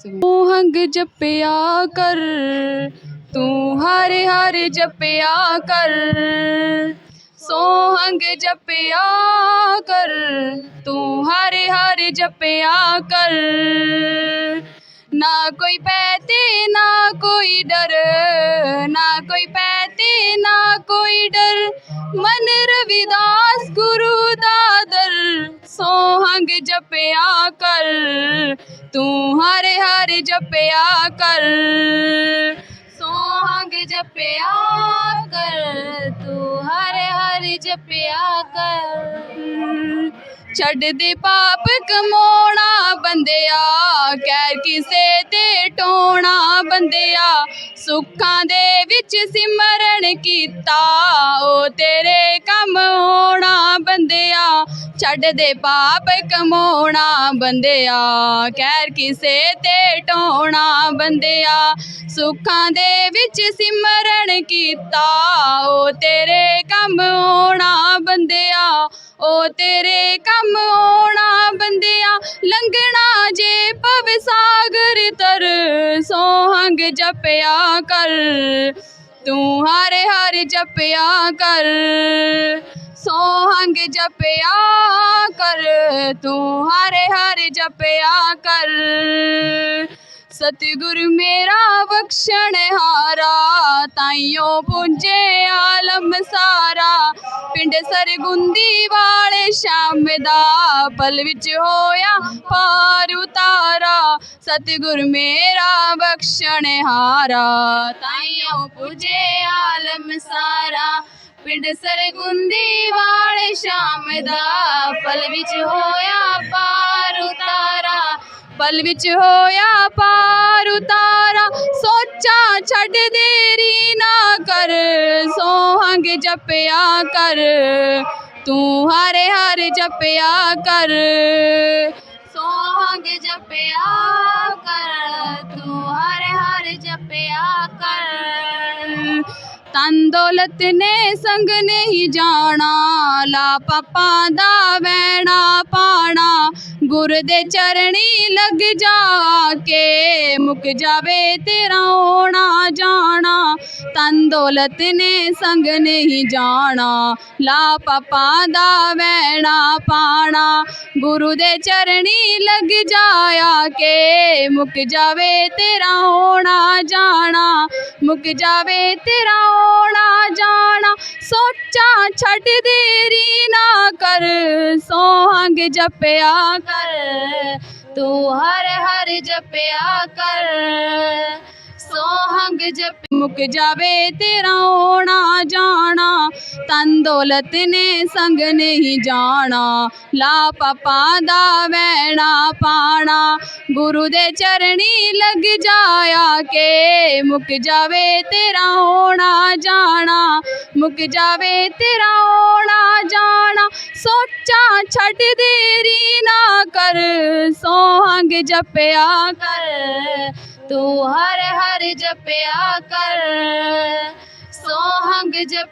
ਸੋਹੰਗ ਜਪਿਆ ਕਰ, ਤੂੰ ਹਰ ਹਰ ਜਪਿਆ ਕਰ। ਸੋਹੰਗ ਜਪਿਆ ਕਰ, ਤੂੰ ਹਰ ਹਰ ਜਪਿਆ ਕਰ। ਨਾ ਕੋਈ ਪੈ ਤੇ ਨਾ ਕੋਈ ਡਰ, ਨਾ ਕੋਈ ਪੈ ਤੇ ਨਾ ਕੋਈ ਡਰ। ਮਨ ਰਵਿਦਾਸ ਗੁਰੂ ਜਪਿਆ ਕਰ, ਤੂੰ ਹਰ ਹਰ ਜਪਿਆ ਕਰ। ਸੋਹੰਗ ਜਪਿਆ ਕਰ, ਤੂੰ ਹਰ ਹਰ ਜਪਿਆ ਕਰ। ਛੱਡ ਦੇ ਪਾਪ ਕਮਾਉਣਾ ਬੰਦਿਆ ਕਹਿ ਕਿਸੇ ਤੇ ਟੋਣਾ ਬੰਦਿਆ। ਸੁੱਖਾਂ ਦੇ ਵਿੱਚ ਸਿਮਰਨ ਕੀਤਾ, ਉਹ ਤੇਰੇ ਕੰਮ ਆਉਣਾ ਛੱਡ ਦੇ ਪਾਪ ਕਮਾਉਣਾ ਬੰਦਿਆ ਕਹਿ ਕਿਸੇ ਤੇ ਟੋਣਾ ਬੰਦਿਆ। ਸੁੱਖਾਂ ਦੇ ਵਿੱਚ ਸਿਮਰਨ ਕੀਤਾ, ਉਹ ਤੇਰੇ ਕੰਮ ਆਉਣਾ ਬੰਦਿਆ। ਉਹ ਤੇਰੇ ਕੰਮ ਆਉਣਾ ਬੰਦਿਆ। ਲੰਘਣਾ ਜੇ ਭਵ ਸਾਗਰ ਤਰ, ਸੋਹੰਗ ਜਪਿਆ ਕਰ। ਤੂੰ ਹਰ ਹਰ ਜਪਿਆ ਕਰ। ਸੋਹੰਗ ਜਪਿਆ ਕਰ, ਤੂੰ ਹਰ ਹਰ ਜਪਿਆ ਕਰ। ਸਤਿਗੁਰ ਮੇਰਾ ਬਖਸ਼ਣ ਹਾਰਾ, ਤਾਈਓ ਪੁੰਜੇ ਆਲਮ ਸਾਰਾ। ਪਿੰਡ ਸਰਗੁੰਦੀ ਵਾਲੇ ਸ਼ਾਮ ਦਾ ਪਲ ਵਿੱਚ ਹੋਇਆ ਪਾਰ ਉਤਾਰਾ। ਸਤਿਗੁਰ ਮੇਰਾ ਬਖਸ਼ਣ ਹਾਰਾ, ਤਾਈਓ ਪੁੰਜੇ ਆਲਮ ਸਾਰਾ। ਪਿੰਡ ਸਰਗੁੰਦੀ ਵਾਲੇ ਸ਼ਾਮ ਦਾ, ਪਲ ਵਿੱਚ ਹੋਇਆ ਪਾਰ ਉਤਾਰਾ। ਪਲ ਵਿੱਚ ਹੋਇਆ ਪਾਰ ਉਤਾਰਾ, ਸੋਚਾਂ ਛੱਡ ਦੇਰੀ ਨਾ ਕਰ, ਸੋਹੰਗ ਜਪਿਆ ਕਰ। ਤੂੰ ਹਰੇ ਹਰ ਜਪਿਆ ਕਰ, ਸੋਹੰਗ ਜਪਿਆ ਤਨ ਦੌਲਤ ਨੇ ਸੰਗ ਨਹੀਂ ਜਾਣਾ ਲਾ ਪਾਪਾਂ ਦਾ ਵੈਣਾ ਪਾਣਾ। ਗੁਰ ਦੇ ਚਰਣੀ ਲੱਗ ਜਾ ਕੇ, ਮੁੱਕ ਜਾਵੇ ਤੇਰਾ ਆਉਣਾ ਜਾਣਾ, ਤਨ ਦੌਲਤ ਨੇ ਸੰਗ ਨਹੀਂ ਜਾਣਾ, ਲਾ ਪਾਪਾਂ ਦਾ ਵੈਣਾ ਪਾਣਾ, ਗੁਰੂ ਦੇ ਚਰਣੀ ਲੱਗ ਜਾਇਆ ਕੇ, ਮੁੱਕ ਜਾਵੇ ਤੇਰਾ ਆਉਣਾ ਜਾਣਾ, ਮੁੱਕ ਜਾਵੇ ਤੇਰਾ ਜਾਣਾ ਸੋਚਾਂ ਛੱਡ ਦੇਰੀ ਨਾ ਕਰ ਸੋਹੰਗ ਜਪਿਆ ਕਰ ਤੂੰ ਹਰ ਹਰ ਜਪਿਆ ਕਰ। ਸੋਹੰਗ ਜਪ, ਮੁੱਕ ਜਾਵੇ ਤੇਰਾ ਆਉਣਾ ਜਾਣਾ, ਤਨ ਦੌਲਤ ਨੇ ਸੰਗ ਨਹੀਂ ਜਾਣਾ। ਲਾ ਪਾਪਾਂ ਦਾ ਵੈਣਾ ਪਾਣਾ, ਗੁਰੂ ਦੇ ਚਰਣੀ ਲੱਗ ਜਾਇਆ ਕੇ। ਮੁੱਕ ਜਾਵੇ ਤੇਰਾ ਆਉਣਾ ਜਾਣਾ, ਮੁੱਕ ਜਾਵੇ ਤੇਰਾ ਆਉਣਾ ਜਾਣਾ। ਸੋਚਾਂ ਛੱਡ ਦੇਰੀ ਨਾ ਕਰ, ਸੋਹੰਗ ਜਪਿਆ ਕਰ। ਤੂੰ ਹਰ ਹਰ ਜਪਿਆ ਕਰ ਸੋਹੰਗ ਜਪ